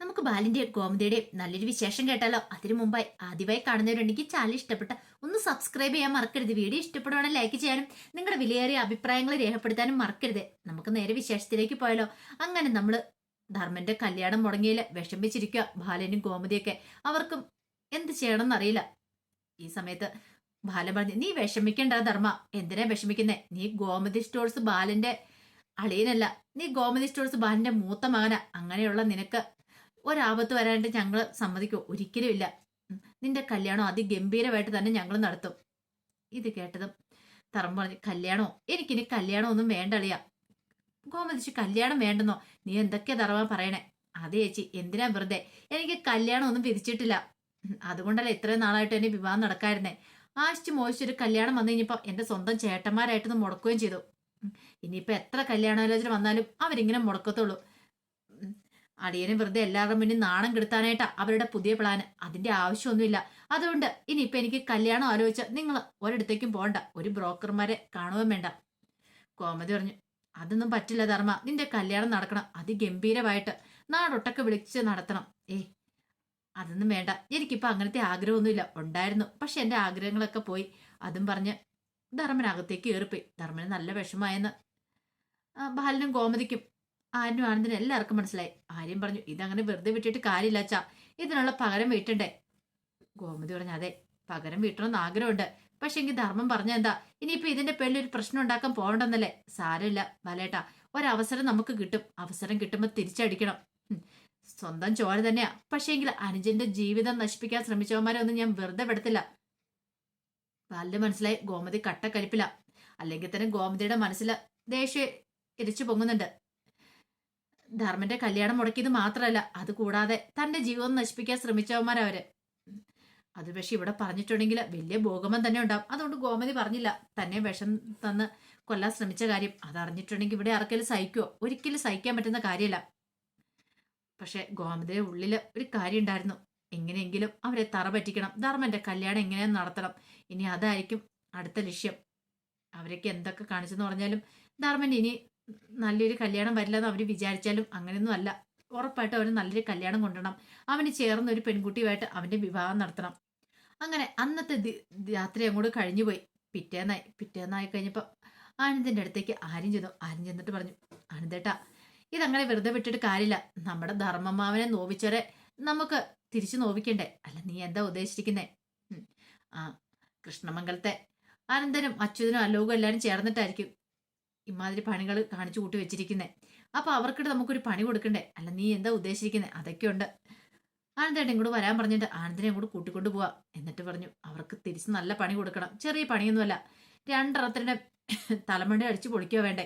നമുക്ക് ബാലിന്റെയും ഗോമതിയുടെയും നല്ലൊരു വിശേഷം കേട്ടാലോ? അതിനു മുമ്പായി ആദ്യമായി കാണുന്നവരുണ്ടെങ്കിൽ ചാനൽ ഇഷ്ടപ്പെട്ട ഒന്ന് സബ്സ്ക്രൈബ് ചെയ്യാൻ മറക്കരുത്. വീഡിയോ ഇഷ്ടപ്പെടുവാണെങ്കിൽ ലൈക്ക് ചെയ്യാനും നിങ്ങളുടെ വിലയേറിയ അഭിപ്രായങ്ങൾ രേഖപ്പെടുത്താനും മറക്കരുത്. നമുക്ക് നേരെ വിശേഷത്തിലേക്ക് പോയാലോ? അങ്ങനെ നമ്മൾ ധർമ്മന്റെ കല്യാണം മുടങ്ങിയിൽ വിഷമിച്ചിരിക്കുക. ബാലനും ഗോമതിയൊക്കെ അവർക്കും എന്ത് ചെയ്യണമെന്ന് അറിയില്ല. ഈ സമയത്ത് ബാലൻ പറഞ്ഞു നീ വിഷമിക്കണ്ട ധർമ്മ. എന്തിനാ വിഷമിക്കുന്നേ? നീ ഗോമതി സ്റ്റോഴ്സ് ബാലന്റെ അളിയനല്ല. നീ ഗോമതി സ്റ്റോഴ്സ് ബാലന്റെ മൂത്ത മകന. അങ്ങനെയുള്ള നിനക്ക് ഒരാപത്ത് വരാനായിട്ട് ഞങ്ങൾ സമ്മതിക്കോ. ഒരിക്കലും ഇല്ല. നിന്റെ കല്യാണം അതിഗംഭീരമായിട്ട് തന്നെ ഞങ്ങൾ നടത്തും. ഇത് കേട്ടതും തറം പറഞ്ഞു കല്യാണോ? എനിക്കിനി കല്യാണം ഒന്നും വേണ്ട അളിയ ഗോമതിച്ച് കല്യാണം വേണ്ടെന്നോ? നീ എന്തൊക്കെയാ തറവാ പറയണേ? അതെ ചേച്ചി. എന്തിനാ വെറുതെ? എനിക്ക് കല്യാണം ഒന്നും വിധിച്ചിട്ടില്ല. അതുകൊണ്ടല്ല ഇത്രയും നാളായിട്ട് എന്നെ വിവാഹം നടക്കായിരുന്നേ. ആശിച്ച് മോശിച്ചൊരു കല്യാണം വന്നു കഴിഞ്ഞപ്പോ എന്റെ സ്വന്തം ചേട്ടന്മാരായിട്ടൊന്ന് മുടക്കുകയും ചെയ്തു. ഉം. ഇനിയിപ്പോ എത്ര കല്യാണാലോചന വന്നാലും അവരിങ്ങനെ മുടക്കത്തുള്ളൂ. അടിയനെ വെറുതെ എല്ലാവരുടെ മുന്നിൽ നാണം കെടുത്താനായിട്ടാ അവരുടെ പുതിയ പ്ലാന് അതിന്റെ ആവശ്യമൊന്നുമില്ല. അതുകൊണ്ട് ഇനിയിപ്പൊ എനിക്ക് കല്യാണം ആലോചിച്ച നിങ്ങൾ ഒരിടത്തേക്കും പോണ്ട. ഒരു ബ്രോക്കർമാരെ കാണുകയും വേണ്ട. കോമതി പറഞ്ഞു. അതൊന്നും പറ്റില്ല ധർമ്മ. നിന്റെ കല്യാണം നടക്കണം. അതിഗംഭീരമായിട്ട് നാടൊട്ടൊക്കെ വിളിച്ച് നടത്തണം. ഏ അതൊന്നും വേണ്ട. എനിക്കിപ്പോ അങ്ങനത്തെ ആഗ്രഹമൊന്നുമില്ല. ഉണ്ടായിരുന്നു. പക്ഷെ എന്റെ ആഗ്രഹങ്ങളൊക്കെ പോയി. അതും പറഞ്ഞ് ധർമ്മനകത്തേക്ക് ഏറിപ്പോയി ധർമ്മന് നല്ല വിഷമായെന്ന് ബാലനും ഗോമതിക്കും ആര്യനും ആനന്ദിനും എല്ലാവർക്കും മനസ്സിലായി. ആര്യം പറഞ്ഞു ഇതങ്ങനെ വെറുതെ വിട്ടിട്ട് കാര്യമില്ല അച്ഛാ. ഇതിനുള്ള പകരം വീട്ടണ്ടേ? ഗോമതി പറഞ്ഞു അതെ പകരം വീട്ടണമെന്ന് ആഗ്രഹമുണ്ട്. പക്ഷെ എങ്കിൽ ധർമ്മം പറഞ്ഞെന്താ ഇനിയിപ്പോ ഇതിന്റെ പേരിൽ ഒരു പ്രശ്നം ഉണ്ടാക്കാൻ പോകണ്ടെന്നല്ലേ? സാരമില്ല ബാലേട്ടാ ഒരവസരം നമുക്ക് കിട്ടും. അവസരം കിട്ടുമ്പോൾ തിരിച്ചടിക്കണം. സ്വന്തം ചോര തന്നെയാ. പക്ഷേങ്കിൽ അനുജന്റെ ജീവിതം നശിപ്പിക്കാൻ ശ്രമിച്ചവന്മാരെ ഒന്നും ഞാൻ വെറുതെ വിടത്തില്ല. ബാലിന് മനസ്സിലായി ഗോമതി കട്ടക്കലിപ്പില്ല അല്ലെങ്കിൽ തന്നെ ഗോമതിയുടെ മനസ്സിൽ ദേഷ്യം ഇരിച്ചു പൊങ്ങുന്നുണ്ട്. ധർമ്മന്റെ കല്യാണം മുടക്കിയത് മാത്രമല്ല അത് കൂടാതെ തന്റെ ജീവിതം നശിപ്പിക്കാൻ ശ്രമിച്ചവന്മാരവര് അത് പക്ഷെ ഇവിടെ പറഞ്ഞിട്ടുണ്ടെങ്കിൽ വലിയ ഭോഗമം തന്നെ ഉണ്ടാവും. അതുകൊണ്ട് ഗോമതി പറഞ്ഞില്ല തന്നെ വിഷം തന്ന് കൊല്ലാൻ ശ്രമിച്ച കാര്യം. അതറിഞ്ഞിട്ടുണ്ടെങ്കിൽ ഇവിടെ ആർക്കെങ്കിലും സഹിക്കുമോ ഒരിക്കലും സഹിക്കാൻ പറ്റുന്ന കാര്യമല്ല. പക്ഷെ ഗോമതിയുടെ ഉള്ളിൽ ഒരു കാര്യം ഉണ്ടായിരുന്നു. എങ്ങനെയെങ്കിലും അവരെ തറ പറ്റിക്കണം. ധർമ്മന്റെ കല്യാണം എങ്ങനെ നടത്തണം. ഇനി അതായിരിക്കും അടുത്ത ലക്ഷ്യം. അവരൊക്കെ എന്തൊക്കെ കാണിച്ചെന്ന് പറഞ്ഞാലും ധർമ്മൻ ഇനി നല്ലൊരു കല്യാണം വരില്ല എന്ന് അവർ വിചാരിച്ചാലും അങ്ങനെയൊന്നും അല്ല. ഉറപ്പായിട്ട് അവന് നല്ലൊരു കല്യാണം കൊണ്ടുവരണം. അവന് ചേർന്ന ഒരു പെൺകുട്ടിയുമായിട്ട് അവന്റെ വിവാഹം നടത്തണം. അങ്ങനെ അന്നത്തെ രാത്രി അങ്ങോട്ട് കഴിഞ്ഞുപോയി. പിറ്റേന്നായി പിറ്റേന്നായി കഴിഞ്ഞപ്പോൾ ആനന്ദിന്റെ അടുത്തേക്ക് ആര്യം ചെന്നു. ആര്യം ചെന്നിട്ട് പറഞ്ഞു ആനന്ദേട്ടാ ഇതങ്ങനെ വെറുതെ വിട്ടിട്ട് കാര്യമില്ല. നമ്മുടെ ധർമ്മമാവനെ നോവിച്ചവരെ നമുക്ക് തിരിച്ചു നോവിക്കണ്ടേ? അല്ല നീ എന്താ ഉദ്ദേശിച്ചിരിക്കുന്നേ? ആ കൃഷ്ണമംഗലത്തെ ആനന്ദനും അച്യുതനും അലോകും എല്ലാവരും ചേർന്നിട്ടായിരിക്കും. ഇമാതിരി പണികൾ കാണിച്ചു കൂട്ടി വെച്ചിരിക്കുന്നേ. അപ്പൊ അവർക്കിട്ട് നമുക്കൊരു പണി കൊടുക്കണ്ടേ? അല്ല നീ എന്താ ഉദ്ദേശിക്കുന്നത് അതൊക്കെ ഉണ്ട്. ആനന്ദേട്ടൻ ഇങ്ങോട്ട് വരാൻ പറഞ്ഞിട്ട് ആനന്ദിനെ അങ്ങോട്ട് കൂട്ടിക്കൊണ്ട് പോവാ. എന്നിട്ട് പറഞ്ഞു അവർക്ക് തിരിച്ച് നല്ല പണി കൊടുക്കണം. ചെറിയ പണിയൊന്നുമല്ല. രണ്ടറത്തിന്റെ തലമുണ്ട അടിച്ചു പൊളിക്കുക വേണ്ടേ?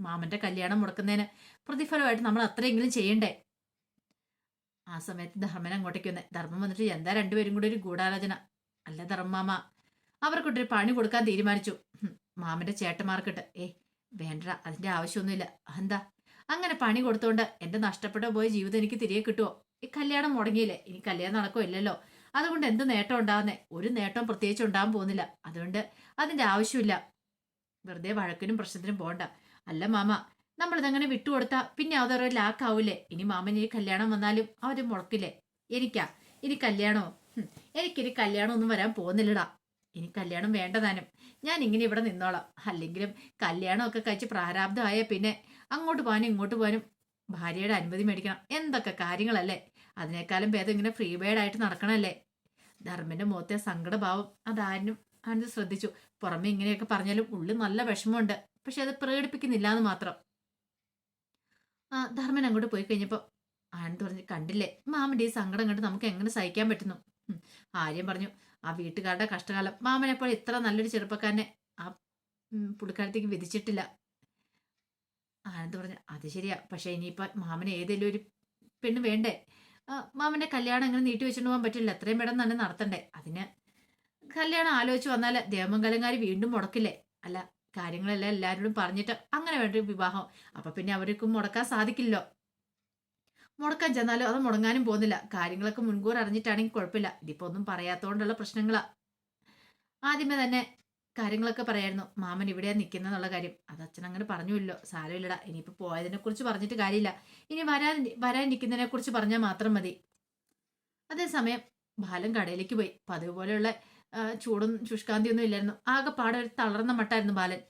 മാമന്റെ കല്യാണം മുടക്കുന്നതിന് പ്രതിഫലമായിട്ട് നമ്മൾ അത്രയെങ്കിലും ചെയ്യണ്ടേ? ആ സമയത്ത് ധർമ്മൻ അങ്ങോട്ടേക്ക് വന്നേ ധർമ്മം വന്നിട്ട് എന്താ രണ്ടുപേരും കൂടി ഒരു ഗൂഢാലോചന? അല്ല ധർമ്മമാമ അവർക്കൊട്ടൊരു പണി കൊടുക്കാൻ തീരുമാനിച്ചു. മാമന്റെ ചേട്ടന്മാർക്കിട്ട്. ഏ വേണ്ട അതിന്റെ ആവശ്യമൊന്നുമില്ല. എന്താ അങ്ങനെ പണി കൊടുത്തോണ്ട് എന്റെ നഷ്ടപ്പെട്ട പോയ ജീവിതം എനിക്ക് തിരികെ കിട്ടുമോ ഈ കല്യാണം മുടങ്ങിയില്ലേ? ഇനി കല്യാണം നടക്കോ ഇല്ലല്ലോ? അതുകൊണ്ട് എന്ത് നേട്ടം ഉണ്ടാകുന്നേ ഒരു നേട്ടം പ്രത്യേകിച്ച് ഉണ്ടാകാൻ പോകുന്നില്ല. അതുകൊണ്ട് അതിന്റെ ആവശ്യമില്ല. വെറുതെ വഴക്കിനും പ്രശ്നത്തിനും പോണ്ട. അല്ല മാമ നമ്മൾ നമ്മളിതങ്ങനെ വിട്ടുകൊടുത്താ പിന്നെ അതൊരു ലാക്കാവൂലേ ഇനി മാമന് ഈ കല്യാണം വന്നാലും അവർ മുടക്കില്ലേ? എനിക്കാ ഇനി കല്യാണമോ? എനിക്കിനി കല്യാണമൊന്നും വരാൻ പോകുന്നില്ലടാ. ഇനി കല്യാണം വേണ്ടതാനും ഞാൻ ഇങ്ങനെ ഇവിടെ നിന്നോളാം. അല്ലെങ്കിലും കല്യാണമൊക്കെ കഴിച്ച് പ്രാരാബ്ധമായ പിന്നെ അങ്ങോട്ട് പോകാനും ഇങ്ങോട്ട് പോകാനും ഭാര്യയുടെ അനുമതി മേടിക്കണം. എന്തൊക്കെ കാര്യങ്ങളല്ലേ? അതിനേക്കാളും ഭേദം ഇങ്ങനെ ഫ്രീ ബേഡായിട്ട് നടക്കണമല്ലേ ധർമ്മന്റെ മുഖത്തെ സങ്കടഭാവം അതാരും ആരും ശ്രദ്ധിച്ചു. പുറമെ ഇങ്ങനെയൊക്കെ പറഞ്ഞാലും ഉള്ളിൽ നല്ല വിഷമമുണ്ട്. പക്ഷെ അത് പ്രകടിപ്പിക്കുന്നില്ല എന്ന് മാത്രം. ആ ധർമ്മൻ അങ്ങോട്ട് പോയി കഴിഞ്ഞപ്പോൾ ആനന്ദ് പറഞ്ഞു കണ്ടില്ലേ? മാമിന്റെ ഈ സങ്കടം കണ്ട് നമുക്ക് എങ്ങനെ സഹിക്കാൻ പറ്റുന്നു. ആര്യം പറഞ്ഞു ആ വീട്ടുകാരുടെ കഷ്ടകാലം. മാമനെപ്പോൾ ഇത്ര നല്ലൊരു ചെറുപ്പക്കാരനെ ആ പുള്ളിക്കാലത്തേക്ക് വിധിച്ചിട്ടില്ല. ആനന്ദ് പറഞ്ഞു? അത് ശരിയാ. പക്ഷെ ഇനിയിപ്പോൾ മാമന് ഏതെങ്കിലും ഒരു പെണ്ണ് വേണ്ടേ? മാമന്റെ കല്യാണം അങ്ങനെ നീട്ടി വെച്ചിട്ട് പോകാൻ പറ്റില്ല. എത്രയും പെട്ടെന്ന് തന്നെ നടത്തണ്ടേ? അതിന് കല്യാണം ആലോചിച്ച് വന്നാൽ ദേവമംഗലംകാർ വീണ്ടും മുടക്കില്ലേ? അല്ല കാര്യങ്ങളെല്ലാം എല്ലാവരോടും പറഞ്ഞിട്ട് അങ്ങനെ വേണ്ട വിവാഹം. അപ്പൊ പിന്നെ അവർക്കും മുടക്കാൻ സാധിക്കില്ലല്ലോ. മുടക്കാൻ ചെന്നാലും അത് മുടങ്ങാനും പോകുന്നില്ല. കാര്യങ്ങളൊക്കെ മുൻകൂർ അറിഞ്ഞിട്ടാണെങ്കിൽ കുഴപ്പമില്ല. ഇതിപ്പോ ഒന്നും പറയാത്തോണ്ടുള്ള പ്രശ്നങ്ങളാ. ആദ്യമേ തന്നെ കാര്യങ്ങളൊക്കെ പറയായിരുന്നു. മാമൻ ഇവിടെയാ നിൽക്കുന്നെന്നുള്ള കാര്യം. അത് അച്ഛൻ അങ്ങനെ പറഞ്ഞുമില്ലോ സാരമില്ലടാ ഇനിയിപ്പോൾ പോയതിനെ കുറിച്ച് പറഞ്ഞിട്ട് കാര്യമില്ല. ഇനി വരാൻ വരാൻ നിൽക്കുന്നതിനെ കുറിച്ച് പറഞ്ഞാൽ മാത്രം മതി. അതേസമയം ബാലൻ കടയിലേക്ക് പോയി. പതിവ് പോലെയുള്ള ചൂടും ശുഷ്കാന്തിയൊന്നും ഇല്ലായിരുന്നു. ആകെ ഒരു തളർന്ന മട്ടായിരുന്നു ബാലൻ.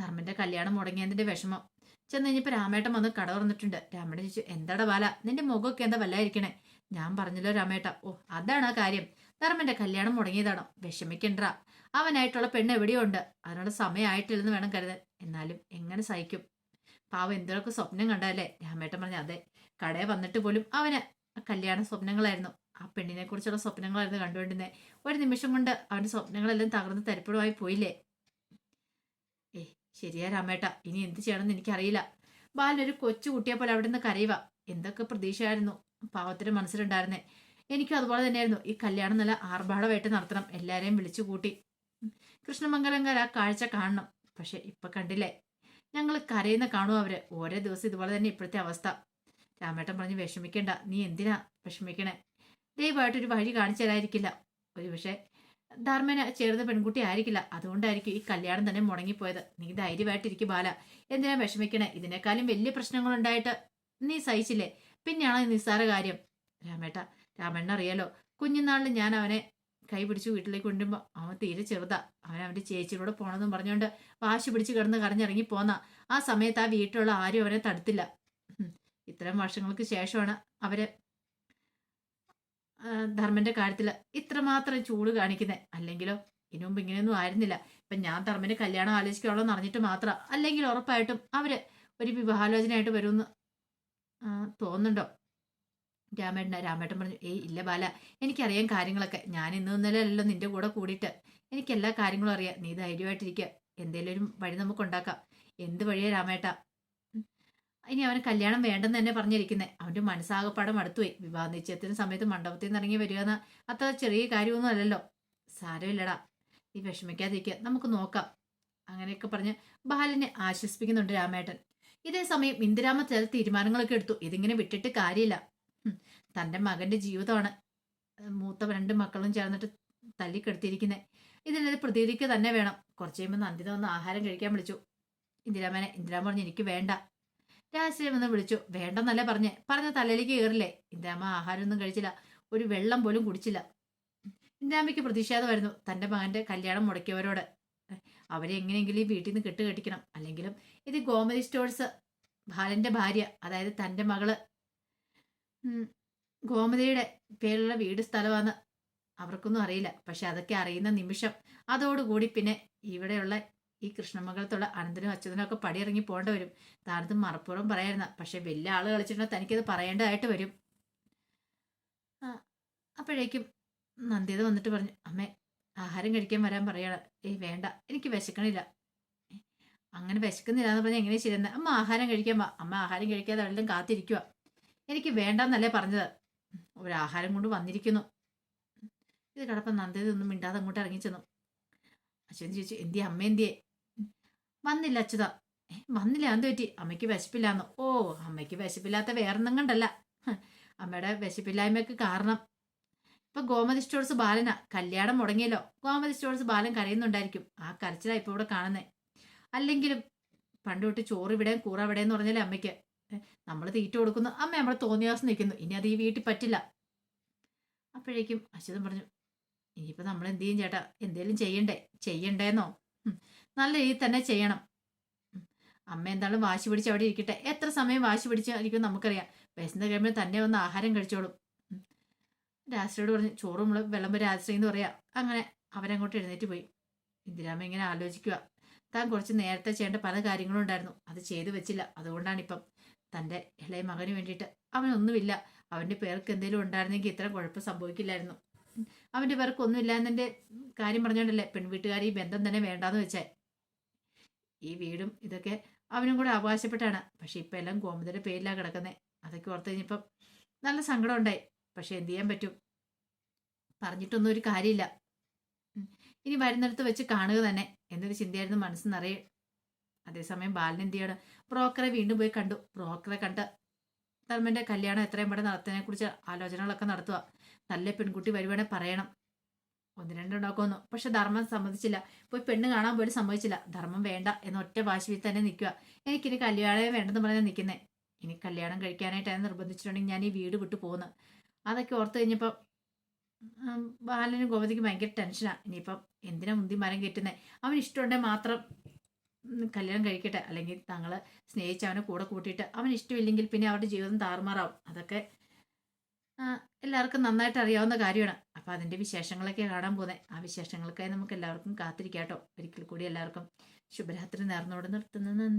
ധർമ്മന്റെ കല്യാണം മുടങ്ങിയതിന്റെ വിഷമം. ചെന്ന് കഴിഞ്ഞപ്പോൾ രാമേട്ടൻ വന്ന് കട തുറന്നിട്ടുണ്ട്. രാമേട്ടൻ ചോദിച്ചു എന്താടാ ബാല നിന്റെ മുഖമൊക്കെ എന്താ വല്ലായിരിക്കണേ? ഞാൻ പറഞ്ഞല്ലോ രാമേട്ട ഓ അതാണ് ആ കാര്യം. ധർമ്മന്റെ കല്യാണം മുടങ്ങിയതാണോ. വിഷമിക്കണ്ട. അവനായിട്ടുള്ള പെണ്ണ് എവിടെയോ ഉണ്ട്. അതിനുള്ള സമയമായിട്ടില്ലെന്ന് വേണം കരുതാൻ. എന്നാലും എങ്ങനെ സഹിക്കും? പാവം എന്തൊക്കെ സ്വപ്നം കണ്ടല്ലേ രാമേട്ടൻ പറഞ്ഞു അതെ കടയിൽ വന്നിട്ട് പോലും അവന് കല്യാണ സ്വപ്നങ്ങളായിരുന്നു. ആ പെണ്ണിനെ കുറിച്ചുള്ള സ്വപ്നങ്ങളായിരുന്നു കണ്ടുകൊണ്ടിരുന്നത് ഒരു നിമിഷം കൊണ്ട് അവന്റെ സ്വപ്നങ്ങളെല്ലാം തകർന്ന് തരിപ്പണമായി പോയില്ലേ? ശരിയാ രാമേട്ട ഇനി എന്ത് ചെയ്യണമെന്ന് എനിക്കറിയില്ല. ബാലൊരു കൊച്ചു കുട്ടിയെ പോലെ അവിടെ നിന്ന് കരയുക. എന്തൊക്കെ പ്രതീക്ഷയായിരുന്നു. പാവത്തിന്റെ മനസ്സിലുണ്ടായിരുന്നേ. എനിക്കും അതുപോലെ തന്നെയായിരുന്നു. ഈ കല്യാണം നല്ല ആർഭാടമായിട്ട് നടത്തണം. എല്ലാരെയും വിളിച്ചു കൂട്ടി. കൃഷ്ണമംഗലങ്കര ആ കാഴ്ച കാണണം. പക്ഷെ ഇപ്പൊ കണ്ടില്ലേ? ഞങ്ങൾ കരയുന്ന കാണും അവർ. ഓരോ ദിവസം ഇതുപോലെ തന്നെ ഇപ്പോഴത്തെ അവസ്ഥ. രാമേട്ടൻ പറഞ്ഞ് വിഷമിക്കണ്ട. നീ എന്തിനാ വിഷമിക്കണേ? ദയവായിട്ടൊരു വഴി കാണിച്ചു തരായിരിക്കില്ല ഒരു പക്ഷേ ധർമ്മന് ചേർന്ന പെൺകുട്ടി ആയിരിക്കില്ല. അതുകൊണ്ടായിരിക്കും ഈ കല്യാണം തന്നെ മുടങ്ങിപ്പോയത്. നീ ധൈര്യമായിട്ടിരിക്കും ബാല. എന്തിനാ വിഷമിക്കണേ? ഇതിനേക്കാളും വലിയ പ്രശ്നങ്ങളുണ്ടായിട്ട് നീ സഹിച്ചില്ലേ? പിന്നെയാണോ നിസ്സാര കാര്യം. രാമേട്ട രാമണ്ണ അറിയാലോ കുഞ്ഞുനാളിൽ ഞാൻ അവനെ കൈ പിടിച്ച് വീട്ടിലേക്ക് കൊണ്ടുമ്പോൾ അവൻ തീരെ ചെറുതാ. അവൻ അവന്റെ ചേച്ചിയോട് പോണെന്നും പറഞ്ഞുകൊണ്ട് വാശി പിടിച്ച് കിടന്ന് കറഞ്ഞിറങ്ങി പോന്ന. ആ സമയത്ത് ആ വീട്ടിലുള്ള ആരും അവനെ തടുത്തില്ല. ഇത്രയും വർഷങ്ങൾക്ക് ശേഷമാണ് അവർ ധർമ്മന്റെ കാര്യത്തിൽ ഇത്രമാത്രം ചൂട് കാണിക്കുന്നത് അല്ലെങ്കിലോ ഇതിനു മുമ്പ് ഇങ്ങനെയൊന്നും ആയിരുന്നില്ല. ഇപ്പൊ ഞാൻ ധർമ്മന്റെ കല്യാണം ആലോചിക്കാനുള്ള അറിഞ്ഞിട്ട് മാത്രം അല്ലെങ്കിൽ ഉറപ്പായിട്ടും അവർ ഒരു വിവാഹാലോചനയായിട്ട് വരുമെന്ന് തോന്നുന്നുണ്ടോ? രാമേട്ടന രാമേട്ടൻ പറഞ്ഞു ഏയ് ഇല്ല ബാല എനിക്കറിയാം കാര്യങ്ങളൊക്കെ. ഞാൻ ഇന്ന് ഇന്നലെയല്ലോ നിന്റെ കൂടെ കൂടിയിട്ട്. എനിക്ക് എല്ലാ കാര്യങ്ങളും അറിയാം. നീ ധൈര്യമായിട്ടിരിക്കുക എന്തേലും ഒരു വഴി നമുക്ക് ഉണ്ടാക്കാം. എന്ത് വഴിയാ രാമേട്ട. ഇനി അവന് കല്യാണം വേണ്ടെന്ന് തന്നെ പറഞ്ഞിരിക്കുന്നത് അവന്റെ മനസ്സാകപ്പാടം അടുത്തുപോയി വിവാഹ നിശ്ചയത്തിന് സമയത്ത് മണ്ഡപത്തിൽ നിന്ന് ഇറങ്ങി വരിക എന്ന് അത്ര ചെറിയ കാര്യമൊന്നും അല്ലല്ലോ. സാരമില്ലടാ. നീ വിഷമിക്കാതിരിക്കുക നമുക്ക് നോക്കാം. അങ്ങനെയൊക്കെ പറഞ്ഞ് ബാലനെ ആശ്വസിപ്പിക്കുന്നുണ്ട് രാമേട്ടൻ. ഇതേ സമയം ഇന്ദിരാമ ചില തീരുമാനങ്ങളൊക്കെ എടുത്തു. ഇതിങ്ങനെ വിട്ടിട്ട് കാര്യമില്ല. തന്റെ മകന്റെ ജീവിതമാണ്. മൂത്ത രണ്ട് മക്കളും ചേർന്നിട്ട് തല്ലിക്കെടുത്തിരിക്കുന്നത് ഇതിനത് പ്രതികരിക്കുക തന്നെ വേണം. കുറച്ച് കഴിയുമ്പോൾ നന്ദിത വന്ന് ആഹാരം കഴിക്കാൻ വിളിച്ചു. ഇന്ദിരാമേനെ ഇന്ദിരാമ പറഞ്ഞു എനിക്ക് വേണ്ട. രാജശ്രീ വന്ന് വിളിച്ചു. വേണ്ടെന്നല്ലേ പറഞ്ഞേ? പറഞ്ഞ തലയിലേക്ക് കയറില്ലേ? ഇന്ദിരാമ ആഹാരമൊന്നും കഴിച്ചില്ല. ഒരു വെള്ളം പോലും കുടിച്ചില്ല. ഇന്ദിരാമയ്ക്ക് പ്രതിഷേധമായിരുന്നു തന്റെ മകന്റെ കല്യാണം മുടക്കിയവരോട്. അവരെ എങ്ങനെയെങ്കിലും ഈ വീട്ടിൽ നിന്ന് കെട്ടുകെട്ടിക്കണം അല്ലെങ്കിലും ഇത് ഗോമതി സ്റ്റോഴ്സ്. ബാലന്റെ ഭാര്യ അതായത് തന്റെ മകൾ. ഗോമതിയുടെ പേരുള്ള വീട് സ്ഥലമാണ് അവർക്കൊന്നും അറിയില്ല. പക്ഷെ അതൊക്കെ അറിയുന്ന നിമിഷം. അതോടുകൂടി പിന്നെ ഇവിടെയുള്ള ഈ കൃഷ്ണമംഗലത്തുള്ള അനന്തനും അച്യുതനും ഒക്കെ പടിയിറങ്ങി പോകേണ്ട വരും. താനത് മറപ്പുറം പറയായിരുന്ന. പക്ഷെ വലിയ ആൾ കളിച്ചിട്ടുണ്ടെങ്കിൽ തനിക്കത് പറയേണ്ടതായിട്ട് വരും. അപ്പോഴേക്കും നന്ദിത വന്നിട്ട് പറഞ്ഞു അമ്മേ ആഹാരം കഴിക്കാൻ വരാൻ പറയണ. ഏയ് വേണ്ട. എനിക്ക് വിശക്കണില്ല. അങ്ങനെ വിശക്കുന്നില്ല എന്ന് പറഞ്ഞാൽ എങ്ങനെ ശരിയെന്ന് അമ്മ ആഹാരം കഴിക്കാൻ വാ. അമ്മ ആഹാരം കഴിക്കാതെ എല്ലാം കാത്തിരിക്കുക എനിക്ക് വേണ്ടെന്നല്ലേ പറഞ്ഞത്. ഒരു ആഹാരം കൊണ്ട് വന്നിരിക്കുന്നു. ഇത് കടപ്പം നന്ദിത ഒന്നും മിണ്ടാതെ അങ്ങോട്ട് ഇറങ്ങിച്ചെന്നു അച്ഛൻ ചോദിച്ചു എന്തിയെ? അമ്മ എന്തിയെ? വന്നില്ല അച്യുത. വന്നില്ല എന്ത് പറ്റി? അമ്മയ്ക്ക് വിശപ്പില്ലാന്ന്? ഓ അമ്മയ്ക്ക് വിശപ്പില്ലാത്ത വേറൊന്നും കണ്ടല്ല. അമ്മയുടെ വിശപ്പില്ലായ്മയ്ക്ക് കാരണം. ഇപ്പൊ ഗോമതി സ്റ്റോഴ്സ് ബാലനാ. കല്യാണം മുടങ്ങിയല്ലോ. ഗോമതി സ്റ്റോഴ്സ് ബാലൻ കരയുന്നുണ്ടായിരിക്കും. ആ കരച്ചിലാ ഇപ്പൊ ഇവിടെ കാണുന്നേ. അല്ലെങ്കിലും പണ്ട് തൊട്ട് ചോറ് ഇവിടെ കൂറ ഇവിടെ എന്ന് പറഞ്ഞാലേ അമ്മയ്ക്ക് നമ്മൾ തീറ്റ കൊടുക്കുന്നു. അമ്മ നമ്മളെ തോന്നിയാസം നിൽക്കുന്നു. ഇനി അത് ഈ വീട്ടിൽ പറ്റില്ല. അപ്പോഴേക്കും അശ്വതം പറഞ്ഞു ഇനിയിപ്പോൾ നമ്മൾ എന്ത് ചെയ്യും ചേട്ടാ? എന്തേലും ചെയ്യണ്ടേ? ചെയ്യണ്ടേന്നോ. നല്ല രീതിയിൽ തന്നെ ചെയ്യണം. അമ്മ എന്തായാലും വാശി പിടിച്ച് അവിടെ ഇരിക്കട്ടെ. എത്ര സമയം വാശി പിടിച്ചായിരിക്കും നമുക്കറിയാം. വിശന്ന് കഴിയുമ്പോൾ തന്നെ വന്ന് ആഹാരം കഴിച്ചോളും. രാശ്രിയോട് പറഞ്ഞു ചോറും മുള വിളമ്പ് രാശ്രി എന്ന് പറയാ. അങ്ങനെ അവരങ്ങോട്ട് എഴുന്നേറ്റ് പോയി. ഇന്ദിരാമ്മ ഇങ്ങനെ ആലോചിക്കുക താൻ കുറച്ച് നേരത്തെ ചെയ്യേണ്ട പല കാര്യങ്ങളും ഉണ്ടായിരുന്നു. അത് ചെയ്തു വെച്ചില്ല. അതുകൊണ്ടാണ് ഇപ്പം തന്റെ ഇളയ മകന് വേണ്ടിയിട്ട്. അവനൊന്നുമില്ല. അവന്റെ പേർക്ക് എന്തെങ്കിലും ഉണ്ടായിരുന്നെങ്കിൽ ഇത്ര കുഴപ്പം സംഭവിക്കില്ലായിരുന്നു. അവന്റെ വേർക്കൊന്നുമില്ല എന്നെ കാര്യം പറഞ്ഞോണ്ടല്ലേ പെൺവീട്ടുകാർ ഈ ബന്ധം തന്നെ വേണ്ടാന്ന് വെച്ചേ. ഈ വീടും ഇതൊക്കെ അവനും കൂടെ അവകാശപ്പെട്ടാണ്. പക്ഷെ ഇപ്പം എല്ലാം ഗോമതിയുടെ പേരിലാണ് കിടക്കുന്നത് അതൊക്കെ ഓർത്ത് കഴിഞ്ഞപ്പം നല്ല സങ്കടം ഉണ്ടായി. പക്ഷെ എന്ത് ചെയ്യാൻ പറ്റും? പറഞ്ഞിട്ടൊന്നും ഒരു കാര്യമില്ല. ഇനി വരുന്നിടത്ത് വെച്ച് കാണുക തന്നെ. എന്നൊരു ചിന്തയായിരുന്നു മനസ്സ് നിറയെ. അതേസമയം ബാലൻ എന്ത് ചെയ്യണം? ബ്രോക്കറെ വീണ്ടും പോയി കണ്ടു. ബ്രോക്കറെ കണ്ട് ധർമ്മന്റെ കല്യാണം എത്രയും പെട്ടെന്ന് നടത്തുന്നതിനെ കുറിച്ച് ആലോചനകളൊക്കെ നടത്തുക. നല്ല പെൺകുട്ടി വരുവാണെങ്കിൽ പറയണം. ഒന്ന് രണ്ടുണ്ടാക്കുമെന്നു പക്ഷെ ധർമ്മം സമ്മതിച്ചില്ല. പോയി പെണ്ണ് കാണാൻ പോലും സമ്മതിച്ചില്ല. ധർമ്മം വേണ്ട എന്ന ഒറ്റ വാശിയിൽ തന്നെ നിൽക്കുക. എനിക്കിനി കല്യാണമേ വേണ്ടെന്ന് പറഞ്ഞാൽ നിൽക്കുന്നേ ഇനി കല്യാണം കഴിക്കാനായിട്ടാണ് നിർബന്ധിച്ചിട്ടുണ്ടെങ്കിൽ ഞാൻ ഈ വീട് വിട്ടു പോകുന്നത് അതൊക്കെ ഓർത്ത് കഴിഞ്ഞപ്പോൾ ബാലനും ഗോപതിക്ക് ഭയങ്കര ടെൻഷനാണ് ഇനിയിപ്പം എന്തിനാ മുന്തി മരം കെട്ടുന്നത് അവൻ ഇഷ്ടമുണ്ടെങ്കിൽ മാത്രം കല്യാണം കഴിക്കട്ടെ അല്ലെങ്കിൽ തങ്ങളെ സ്നേഹിച്ച് അവനെ കൂടെ കൂട്ടിയിട്ട് അവൻ ഇഷ്ടമില്ലെങ്കിൽ പിന്നെ അവരുടെ ജീവിതം താറുമാറാവും. അതൊക്കെ എല്ലാവർക്കും നന്നായിട്ട് അറിയാവുന്ന കാര്യമാണ്. അപ്പോൾ അതിന്റെ വിശേഷങ്ങളൊക്കെ കാണാൻ പോകുന്നത് ആ വിശേഷങ്ങൾക്കായി നമുക്ക് എല്ലാവർക്കും കാത്തിരിക്കാട്ടോ. ഒരിക്കൽ കൂടി എല്ലാവർക്കും ശുഭരാത്രി നേർന്നോട് നിർത്തുന്ന. നന്ദി.